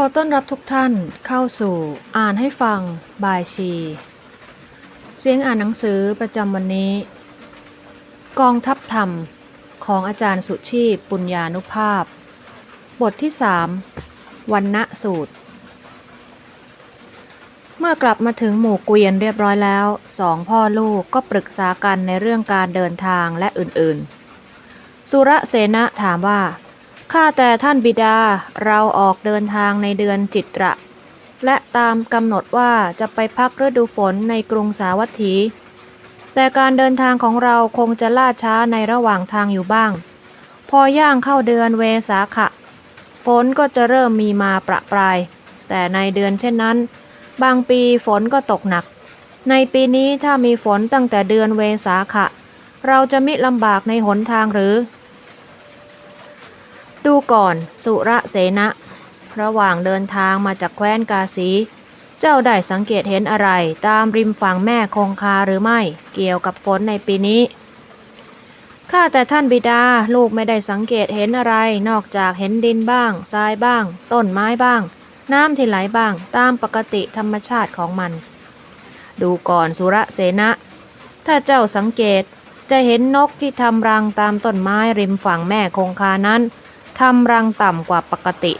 ขอต้อนรับทุกท่านเข้าสู่อ่านให้ฟังบายชี เสียงอ่านหนังสือประจำวันนี้ กองทัพธรรมของอาจารย์สุชีพปุญญานุภาพ บทที่3วันณะสูตร เมื่อกลับมาถึงหมู่เกวียนเรียบร้อยแล้วสองพ่อลูกก็ปรึกษากันในเรื่องการเดินทางและอื่นๆ สุระเสนะถามว่า ข้าแต่ท่านบิดาเราออกเดินทางในเดือนจิตระ และตามกำหนดว่าจะไปพักฤดูฝนในกรุงสาวัตถี แต่การเดินทางของเราคงจะล่าช้าในระหว่างทางอยู่บ้าง พอย่างเข้าเดือนเวสาขะ ฝนก็จะเริ่มมีมาประปราย แต่ในเดือนเช่นนั้น บางปีฝนก็ตกหนัก ในปีนี้ถ้ามีฝนตั้งแต่เดือนเวสาขะ เราจะมิลำบากในหนทางหรือ ดูก่อน สุระเสนะ ระหว่างเดินทางมาจากแคว้นกาสี เจ้าได้สังเกตเห็นอะไรตามริมฝั่งแม่คงคาหรือไม่เกี่ยวกับฝนในปีนี้ข้าแต่ท่านบิดาลูกไม่ได้สังเกตเห็นอะไร นอกจากเห็นดินบ้างทรายบ้าง ต้นไม้บ้าง น้ำที่ไหลบ้าง ตามปกติธรรมชาติของมัน ดูก่อนสุระเสนะ ถ้าเจ้าสังเกตจะเห็นนกที่ทำรังตามต้นไม้ริมฝั่งแม่คงคานั้น ทำรังต่ำกว่าปกติ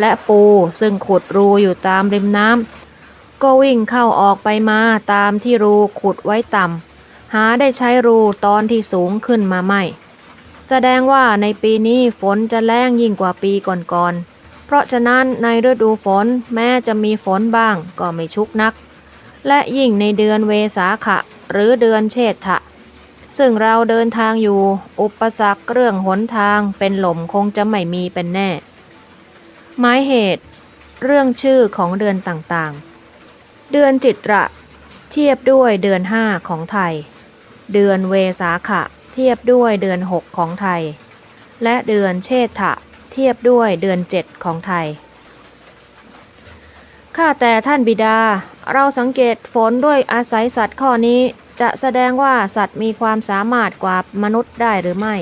และปูซึ่งขุดรูอยู่ตามริมน้ำก็วิ่งเข้าออกไปมาตามที่รูขุดไว้ต่ำหาได้ใช้รูตอนที่สูงขึ้นมาไม่ แสดงว่าในปีนี้ฝนจะแรงยิ่งกว่าปีก่อนๆ เพราะฉะนั้นในฤดูฝนแม้จะมีฝนบ้างก็ไม่ชุกนัก และยิ่งในเดือนเวสาขะหรือเดือนเชษฐะ ซึ่งเราเดินทางอยู่ อุปสรรคเรื่องหนทางเป็นหล่มคงจะไม่มีเป็นแน่ หมายเหตุ เรื่องชื่อของเดือนต่างๆ เดือนจิตระ เทียบด้วยเดือนห้าของไทย เดือนเวสาขะ เทียบด้วยเดือนหกของไทย และเดือนเชษฐะ เทียบด้วยเดือนเจ็ดของไทยข้าแต่ท่านบิดา เราสังเกตฝนด้วยอาศัยสัตว์ข้อนี้ จะแสดงว่าสัตว์มีความสามารถกว่ามนุษย์ได้หรือไม่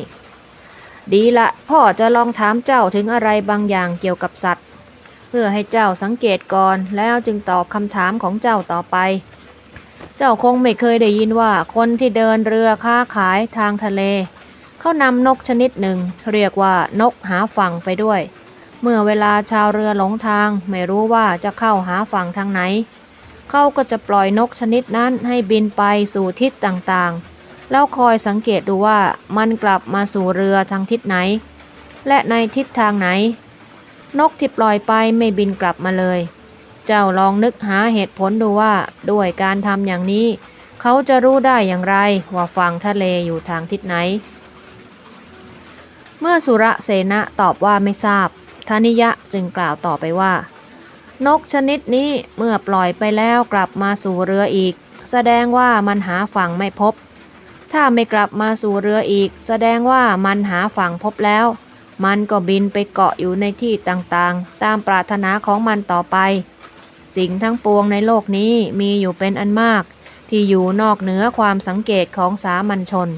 ดีละพ่อจะลองถามเจ้าถึงอะไรบางอย่างเกี่ยวกับสัตว์ เพื่อให้เจ้าสังเกตก่อนแล้วจึงตอบคำถามของเจ้าต่อไป เจ้าคงไม่เคยได้ยินว่าคนที่เดินเรือค้าขายทางทะเล เขานำนกชนิดหนึ่ง เรียกว่านกหาฝั่งไปด้วย เมื่อเวลาชาวเรือหลงทางไม่รู้ว่าจะเข้าหาฝั่งทางไหน เขาก็จะปล่อยนกชนิดนั้นให้บินไปสู่ทิศต่างๆ แล้วคอยสังเกตดูว่ามันกลับมาสู่เรือทางทิศไหน และในทิศทางไหน นกที่ปล่อยไปไม่บินกลับมาเลย เจ้าลองนึกหาเหตุผลดูว่าด้วยการทำอย่างนี้ เขาจะรู้ได้อย่างไรว่าฝั่งทะเลอยู่ทางทิศไหน เมื่อสุระเสนะตอบว่าไม่ทราบธนิยะจึงกล่าวต่อไปว่า นกชนิดนี้เมื่อปล่อยไปแล้วกลับมาสู่เรืออีก แสดงว่ามันหาฝั่งไม่พบ ถ้าไม่กลับมาสู่เรืออีก แสดงว่ามันหาฝั่งพบแล้ว มันก็บินไปเกาะอยู่ในที่ต่างๆ ตามปรารถนาของมันต่อไป สิ่งทั้งปวงในโลกนี้มีอยู่เป็นอันมาก ที่อยู่นอกเหนือความสังเกตของสามัญชน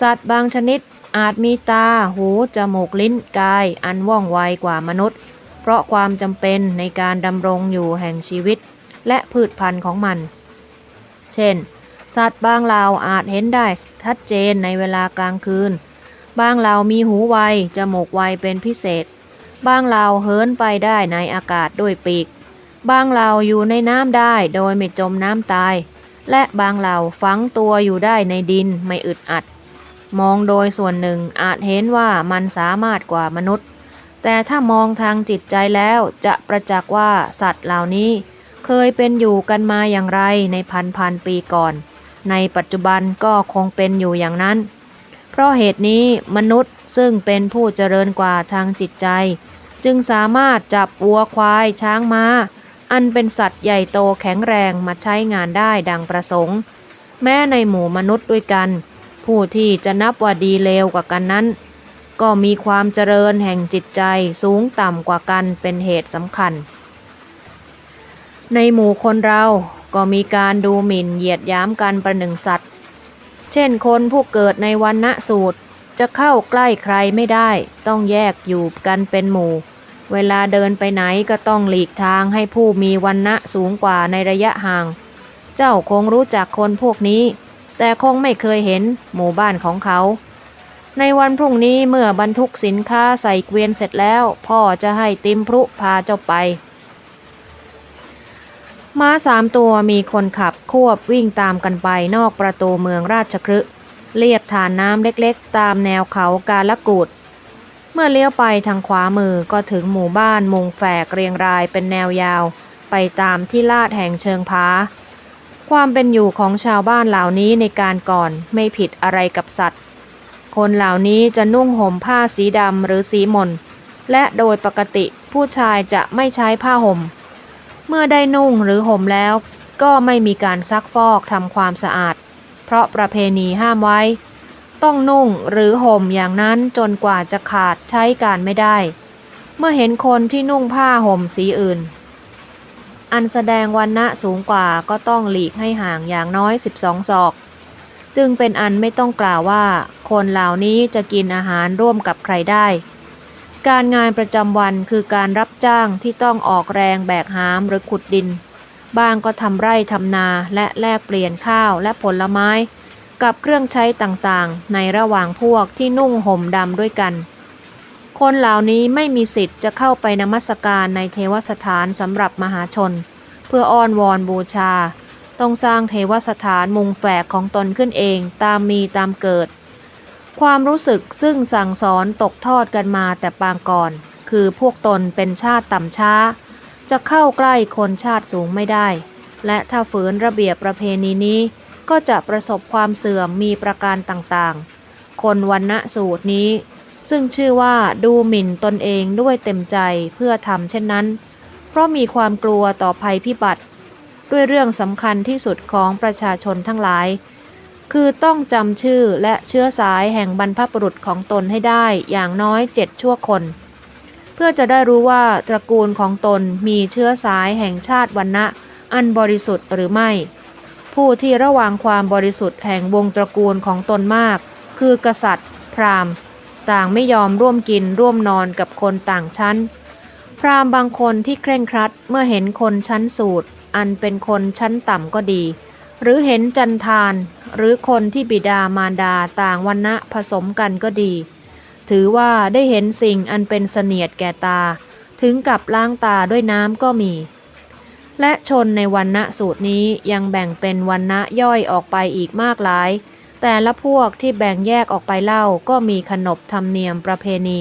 สัตว์บางชนิดอาจมีตา หู จมูก ลิ้น กาย อันว่องไวกว่ามนุษย์ เพราะความจำเป็นในการดำรงอยู่แห่งชีวิต และพืชพันธุ์ของมัน เช่น สัตว์บางเหล่าอาจเห็นได้ชัดเจนในเวลากลางคืน บางเหล่ามีหูไว จมูกไวเป็นพิเศษ บางเหล่าเหินไปได้ในอากาศด้วยปีก บางเหล่าอยู่ในน้ำได้โดยไม่จมน้ำตาย และบางเหล่าฝังตัวอยู่ได้ในดินไม่อึดอัด มองโดยส่วนหนึ่งอาจเห็นว่ามันสามารถกว่ามนุษย์ แต่ถ้ามองทางจิตใจแล้วจะประจักษ์ว่าสัตว์เหล่านี้ เคยเป็นอยู่กันมาอย่างไรในพันพันปีก่อน ในปัจจุบันก็คงเป็นอยู่อย่างนั้น เพราะเหตุนี้มนุษย์ซึ่งเป็นผู้เจริญกว่าทางจิตใจ จึงสามารถจับวัวควายช้างม้า อันเป็นสัตว์ใหญ่โตแข็งแรงมาใช้งานได้ดังประสงค์ แม้ในหมู่มนุษย์ด้วยกัน ผู้ที่จะนับว่าดีเลวกว่ากันนั้น ก็มีความเจริญแห่งจิตใจสูงต่ำกว่ากันเป็นเหตุสำคัญ ในหมู่คนเราก็มีการดูหมิ่นเหยียดยามกันประหนึ่งสัตว์ เช่นคนผู้เกิดในวันณะสูตรจะเข้าใกล้ใครไม่ได้ ต้องแยกอยู่กันเป็นหมู่ เวลาเดินไปไหนก็ต้องหลีกทางให้ผู้มีวันณะสูงกว่าในระยะห่าง เจ้าคงรู้จักคนพวกนี้ แต่คงไม่เคยเห็นหมู่บ้านของเขา ในวันพรุ่งนี้เมื่อบรรทุกสินค้าใส่เกวียนเสร็จแล้ว พ่อจะให้ติมพรุพาเจ้าไปม้าสามตัวมีคนขับควบวิ่งตามกันไปนอกประตูเมืองราชคฤห์เลียบฐานน้ำเล็กๆ ตามแนวเขากาลกูดเมื่อเลี้ยวไปทางขวามือก็ถึงหมู่บ้านมุงแฝกเรียงรายเป็นแนวยาว ไปตามที่ลาดแห่งเชิงพาความเป็นอยู่ของชาวบ้านเหล่านี้ในการก่อนไม่ผิดอะไรกับสัตว์ คนเหล่านี้จะนุ่งห่มผ้าสีดำหรือสีหม่น และโดยปกติผู้ชายจะไม่ใช้ผ้าห่ม เมื่อได้นุ่งหรือห่มแล้วก็ไม่มีการซักฟอกทำความสะอาด เพราะประเพณีห้ามไว้ ต้องนุ่งหรือห่มอย่างนั้นจนกว่าจะขาดใช้การไม่ได้ เมื่อเห็นคนที่นุ่งผ้าห่มสีอื่น อันแสดงวันณะสูงกว่าก็ต้องหลีกให้ห่างอย่างน้อย 12 ศอก จึงเป็นอันไม่ต้องกล่าวว่า คนเหล่านี้จะกินอาหารร่วมกับใครได้ การงานประจำวันคือการรับจ้างที่ต้องออกแรงแบกหามหรือขุดดินบางก็ทำไร่ทำนาและแลกเปลี่ยนข้าวและผลไม้ กับเครื่องใช้ต่างๆ ในระหว่างพวกที่นุ่งห่มดำด้วยกัน คนเหล่านี้ไม่มีสิทธิ์จะเข้าไปนมัสการในเทวสถานสำหรับมหาชน เพื่ออ้อนวอนบูชา ต้องสร้างเทวสถานมุงแฝกของตนขึ้นเองตามมีตามเกิด ความรู้สึกซึ่งสั่งสอนตกทอดกันมาแต่ปางก่อน คือพวกตนเป็นชาติต่ำช้า จะเข้าใกล้คนชาติสูงไม่ได้ และถ้าฝืนระเบียบประเพณีนี้ ก็จะประสบความเสื่อมมีประการต่างๆ คนวันณะสูตรนี้ ซึ่งชื่อว่าดูหมิ่นตนเองด้วยเต็มใจเพื่อทำเช่นนั้น เพราะมีความกลัวต่อภัยพิบัติ ด้วยเรื่องสำคัญที่สุดของประชาชนทั้งหลาย คือต้องจำชื่อและเชื้อสายแห่งบรรพบุรุษของตนให้ได้อย่างน้อยเจ็ดชั่วคน เพื่อจะได้รู้ว่าตระกูลของตนมีเชื้อสายแห่งชาติวันณะอันบริสุทธิ์หรือไม่ ผู้ที่ระวังความบริสุทธิ์แห่งวงตระกูลของตนมาก คือกษัตริย์ พราหมณ์ ต่างไม่ยอมร่วมกินร่วมนอนกับคนต่างชั้น พราหมณ์บางคนที่เคร่งครัดเมื่อเห็นคนชั้นสูตร อันเป็นคนชั้นต่ำก็ดี หรือเห็นจันทานหรือคนที่บิดามารดาต่างวันณะผสมกันก็ดี ถือว่าได้เห็นสิ่งอันเป็นเสนียดแก่ตา ถึงกับล้างตาด้วยน้ำก็มี และชนในวันณะสูตรนี้ยังแบ่งเป็นวันณะย่อยออกไปอีกมากหลาย แต่ละพวกที่แบ่งแยกออกไปเล่าก็มีขนบธรรมเนียมประเพณี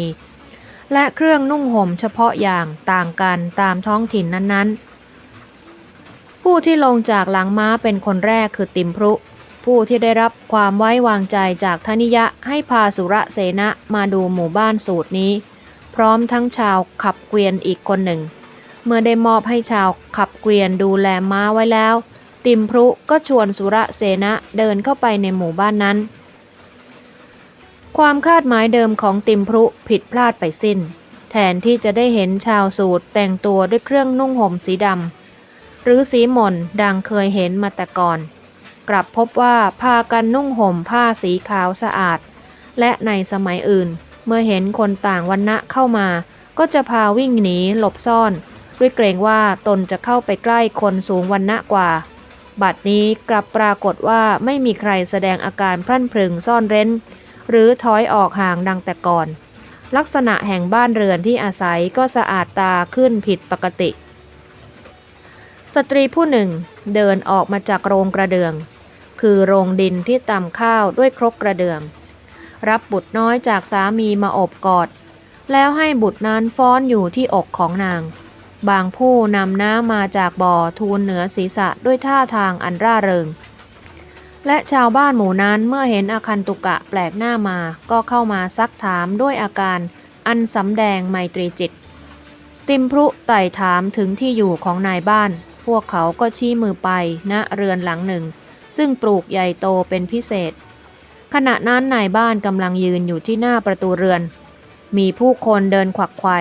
และเครื่องนุ่งห่มเฉพาะอย่างต่างกันตามท้องถิ่นนั้นๆ ผู้ที่ลงจากหลังม้าเป็นคนแรกคือติมพรุ ผู้ที่ได้รับความไว้วางใจจากธนิยะให้พาสุระเสนะมาดูหมู่บ้านสูตรนี้ พร้อมทั้งชาวขับเกวียนอีกคนหนึ่ง เมื่อได้มอบให้ชาวขับเกวียนดูแลม้าไว้แล้ว ติมพรุก็ชวนสุระเสนะเดินเข้าไปในหมู่บ้านนั้น ความคาดหมายเดิมของติมพรุผิดพลาดไปสิ้น แทนที่จะได้เห็นชาวสูตรแต่งตัวด้วยเครื่องนุ่งห่มสีดำ หรือสีหม่นดังเคยเห็นมาแต่ก่อน กลับพบว่าพากันนุ่งห่มผ้าสีขาวสะอาด และในสมัยอื่น เมื่อเห็นคนต่างวันณะเข้ามา ก็จะพาวิ่งหนีหลบซ่อน ด้วยเกรงว่าตนจะเข้าไปใกล้คนสูงวันณะกว่า บัดนี้กลับปรากฏว่าไม่มีใครแสดงอาการพรั่นพรึงซ่อนเร้น หรือถอยออกห่างดังแต่ก่อนลักษณะแห่งบ้านเรือนที่อาศัยก็สะอาดตาขึ้นผิดปกติ สตรีผู้หนึ่งเดินออกมาจากโรงกระเดือง คือโรงดินที่ตำข้าวด้วยครกกระเดือง รับบุตรน้อยจากสามีมาอบกอด แล้วให้บุตรนั้นฟ้อนอยู่ที่อกของนาง บางผู้นำน้ำมาจากบ่อทูลเหนือศีรษะด้วยท่าทางอันร่าเริง และชาวบ้านหมู่นั้นเมื่อเห็นอาคันตุกะแปลกหน้ามาก็เข้ามาซักถามด้วยอาการอันสำแดงไมตรีจิต ติมพรุไต่ถามถึงที่อยู่ของนายบ้าน วกเขาก็ชี้มือไปณเรือนหลังหนึ่ง ซึ่งปลูกใหญ่โตเป็นพิเศษ ขณะนั้นนายบ้านกำลังยืนอยู่ที่หน้าประตูเรือน มีผู้คนเดินขวักไขว่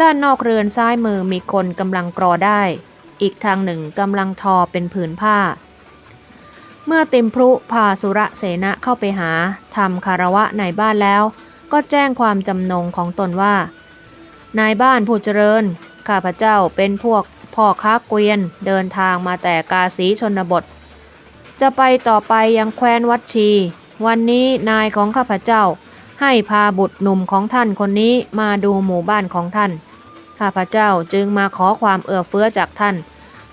ด้านนอกเรือนซ้ายมือมีคนกำลังกรอได้ อีกทางหนึ่งกำลังทอเป็นผืนผ้า เมื่อติมพรุพาสุระเสนะเข้าไปหาทำคารวะในบ้านแล้ว ก็แจ้งความจำนงของตนว่า นายบ้านผู้เจริญ ข้าพเจ้าเป็นพวก พ่อค้าเกวียนเดินทางมาแต่กาสีชนบท จะไปต่อไปยังแคว้นวัดชี วันนี้นายของข้าพเจ้า ให้พาบุตรหนุ่มของท่านคนนี้มาดูหมู่บ้านของท่าน ข้าพเจ้าจึงมาขอความเอื้อเฟื้อจากท่าน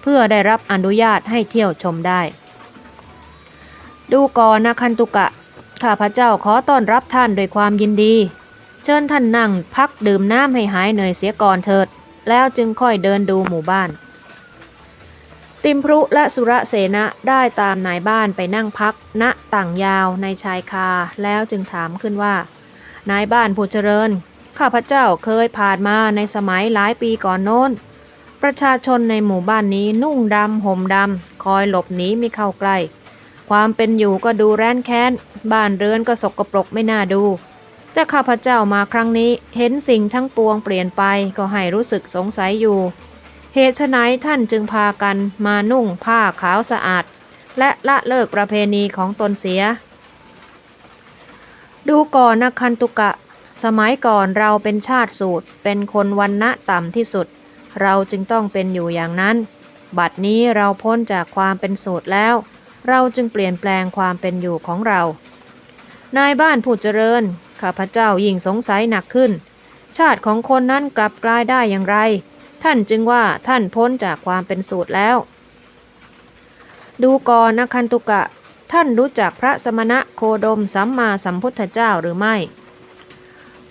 เพื่อได้รับอนุญาตให้เที่ยวชมได้ ดูก่อนนะคันตุกะ ข้าพเจ้าขอต้อนรับท่านด้วยความยินดี เชิญท่านนั่งพักดื่มน้ำให้หายเหนื่อยเสียก่อนเถิด แล้วจึงค่อยเดินดูหมู่บ้าน ติมพรุและสุรเสนะได้ตามนายบ้านไปนั่งพัก ณต่างยาวในชายคาแล้วจึงถามขึ้นว่า นายบ้านผู้เจริญ ข้าพเจ้าเคยผ่านมาในสมัยหลายปีก่อนโน้น ประชาชนในหมู่บ้านนี้นุ่งดำห่มดำคอยหลบหนีไม่เข้าใกล้ ความเป็นอยู่ก็ดูแร้นแค้น บ้านเรือนก็สกปรกไม่น่าดู แต่ข้าพเจ้ามาครั้งนี้เห็นสิ่งทั้งปวงเปลี่ยนไปก็ให้รู้สึกสงสัยอยู่ เหตุไฉนท่านจึงพากันมานุ่งผ้าขาวสะอาด และละเลิกประเพณีของตนเสีย ดูก่อนนะคันตุกะ สมัยก่อนเราเป็นชาติสูตร เป็นคนวันณะต่ำที่สุด เราจึงต้องเป็นอยู่อย่างนั้น บัดนี้เราพ้นจากความเป็นสูตรแล้ว เราจึงเปลี่ยนแปลงความเป็นอยู่ของเรา นายบ้านผู้เจริญ ข้าพเจ้ายิ่งสงสัยหนักขึ้น ชาติของคนนั้นกลับกลายได้อย่างไร ท่านจึงว่าท่านพ้นจากความเป็นสูตรแล้ว ดูก่อนนะคันตุกะ ท่านรู้จักพระสมณะโคดมสัมมาสัมพุทธเจ้าหรือไม่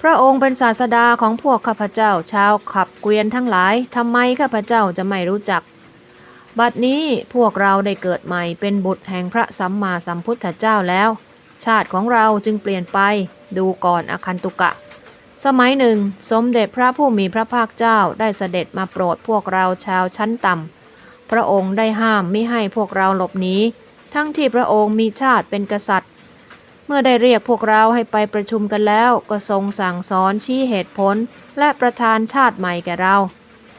พระองค์เป็นศาสดาของพวกข้าพเจ้าชาวขับเกวียนทั้งหลายทำไมข้าพเจ้าจะไม่รู้จักบัดนี้พวกเราได้เกิดใหม่เป็นบุตรแห่งพระสัมมาสัมพุทธเจ้าแล้ว ชาติของเราจึงเปลี่ยนไป ดูก่อนอคันตุกะ สมัยหนึ่ง สมเด็จพระผู้มีพระภาคเจ้าได้เสด็จมาโปรดพวกเราชาวชั้นต่ำ พระองค์ได้ห้ามไม่ให้พวกเราหลบหนี ทั้งที่พระองค์มีชาติเป็นกษัตริย์ เมื่อได้เรียกพวกเราให้ไปประชุมกันแล้ว ก็ทรงสั่งสอนชี้เหตุผล และประทานชาติใหม่แก่เรา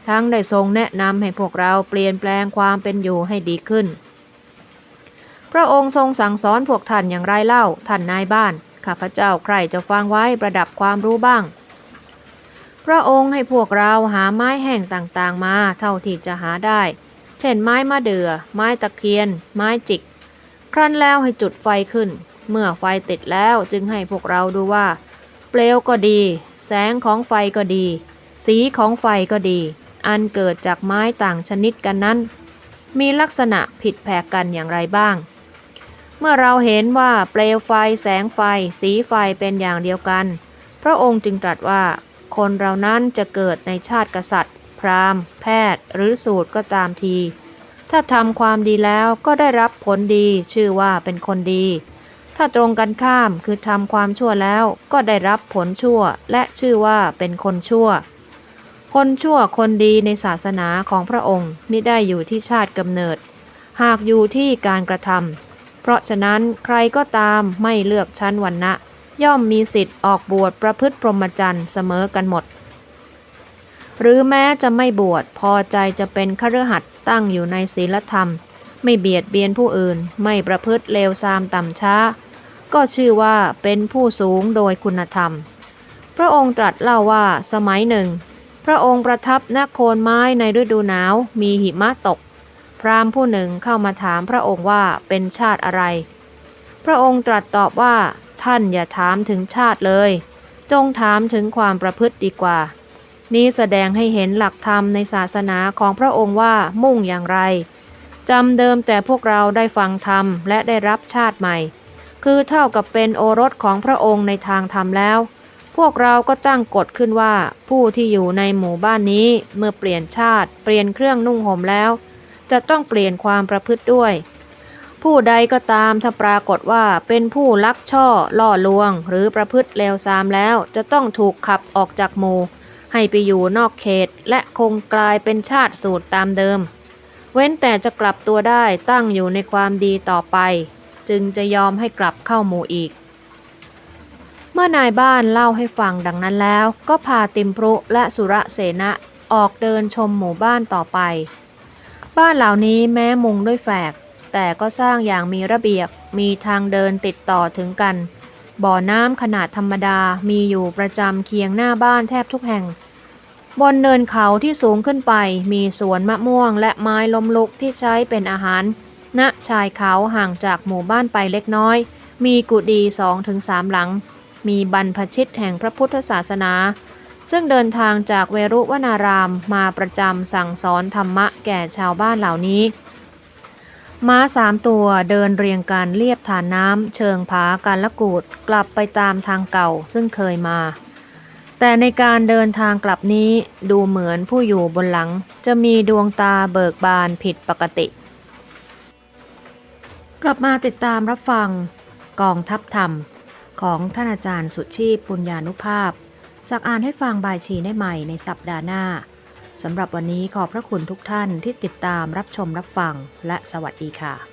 ทั้งได้ทรงแนะนำให้พวกเราเปลี่ยนแปลงความเป็นอยู่ให้ดีขึ้น พระองค์ทรงสั่งสอนพวกท่านอย่างไรเล่า ท่านนายบ้าน ข้าพเจ้าใครจะฟังไว้ประดับความรู้บ้าง พระองค์ให้พวกเราหาไม้แห้งต่างๆ มาเท่าที่จะหาได้ เช่นไม้มะเดื่อ ไม้ตะเคียน ไม้จิก ครั้นแล้วให้จุดไฟขึ้น เมื่อไฟติดแล้วจึงให้พวกเราดูว่า เปลวก็ดี แสงของไฟก็ดี สีของไฟก็ดี อันเกิดจากไม้ต่างชนิดกันนั้น มีลักษณะผิดแผกกันอย่างไรบ้าง เมื่อเราเห็นว่าเปลวไฟแสงไฟ สีไฟเป็นอย่างเดียวกัน พระองค์จึงตรัสว่า คนเรานั้นจะเกิดในชาติกษัตริย์ พราหมณ์ แพทย์ หรือสูตรก็ตามที ถ้าทำความดีแล้วก็ได้รับผลดีชื่อว่าเป็นคนดี ถ้าตรงกันข้ามคือทำความชั่วแล้วก็ได้รับผลชั่ว และชื่อว่าเป็นคนชั่ว คนชั่วคนดีในศาสนาของพระองค์มิได้อยู่ที่ชาติกำเนิด หากอยู่ที่การกระทำ เพราะฉะนั้นใครก็ตามไม่เลือกชั้นวรรณะย่อมมีสิทธิ์ออกบวชประพฤติพรหมจรรย์เสมอกันหมด หรือแม้จะไม่บวชพอใจจะเป็นคฤหัสถ์ตั้งอยู่ในศีลธรรม ไม่เบียดเบียนผู้อื่น ไม่ประพฤติเลวทรามต่ำช้า ก็ชื่อว่าเป็นผู้สูงโดยคุณธรรม พระองค์ตรัสเล่าว่าสมัยหนึ่ง พระองค์ประทับณโคนไม้ในฤดูหนาวมีหิมะตก พราหมณ์ผู้หนึ่งเข้ามาถามพระองค์ว่าเป็นชาติอะไร พระองค์ตรัสตอบว่าท่านอย่าถามถึงชาติเลย จงถามถึงความประพฤติดีกว่า นี้แสดงให้เห็นหลักธรรมในศาสนาของพระองค์ว่ามุ่งอย่างไรจำเดิมแต่พวกเราได้ฟังธรรมและได้รับชาติใหม่ คือเท่ากับเป็นโอรสของพระองค์ในทางธรรมแล้ว พวกเราก็ตั้งกฎขึ้นว่า ผู้ที่อยู่ในหมู่บ้านนี้เมื่อเปลี่ยนชาติ เปลี่ยนเครื่องนุ่งห่มแล้ว จะต้องเปลี่ยนความประพฤติด้วย ผู้ใดก็ตามถ้าปรากฏว่าเป็นผู้ลักช่อล่อลวง หรือประพฤติเลวทรามแล้ว จะต้องถูกขับออกจากหมู่ให้ไปอยู่นอกเขตและคงกลายเป็นชาติสูตรตามเดิม เว้นแต่จะกลับตัวได้ตั้งอยู่ในความดีต่อไป จึงจะยอมให้กลับเข้าหมู่อีก เมื่อนายบ้านเล่าให้ฟังดังนั้นแล้ว ก็พาติมพรุและสุระเสนะออกเดินชมหมู่บ้านต่อไป บ้านเหล่านี้แม้มุงด้วยแฝก แต่ก็สร้างอย่างมีระเบียบ มีทางเดินติดต่อถึงกัน บ่อน้ำขนาดธรรมดามีอยู่ประจำเคียงหน้าบ้านแทบทุกแห่ง บนเนินเขาที่สูงขึ้นไป มีสวนมะม่วงและไม้ล้มลุกที่ใช้เป็นอาหาร ณชายเขาห่างจากหมู่บ้านไปเล็กน้อย มีกุฏิสองถึงสามหลัง มีบรรพชิตแห่งพระพุทธศาสนา ซึ่งเดินทางจากเวรุวนารามมาประจำสั่งสอนธรรมะแก่ชาวบ้านเหล่านี้ ม้าสามตัวเดินเรียงกันเรียบฐานน้ำเชิงผาการละกูดกลับไปตามทางเก่าซึ่งเคยมา แต่ในการเดินทางกลับนี้ดูเหมือนผู้อยู่บนหลัง จะมีดวงตาเบิกบานผิดปกติ กลับมาติดตามรับฟังกองทัพธรรมของท่านอาจารย์สุชีพปุญญานุภาพ จากอ่านให้ฟังบายชีได้ใหม่ในสัปดาห์หน้าสำหรับวันนี้ขอบพระคุณทุกท่านที่ติดตามรับชมรับฟังและสวัสดีค่ะ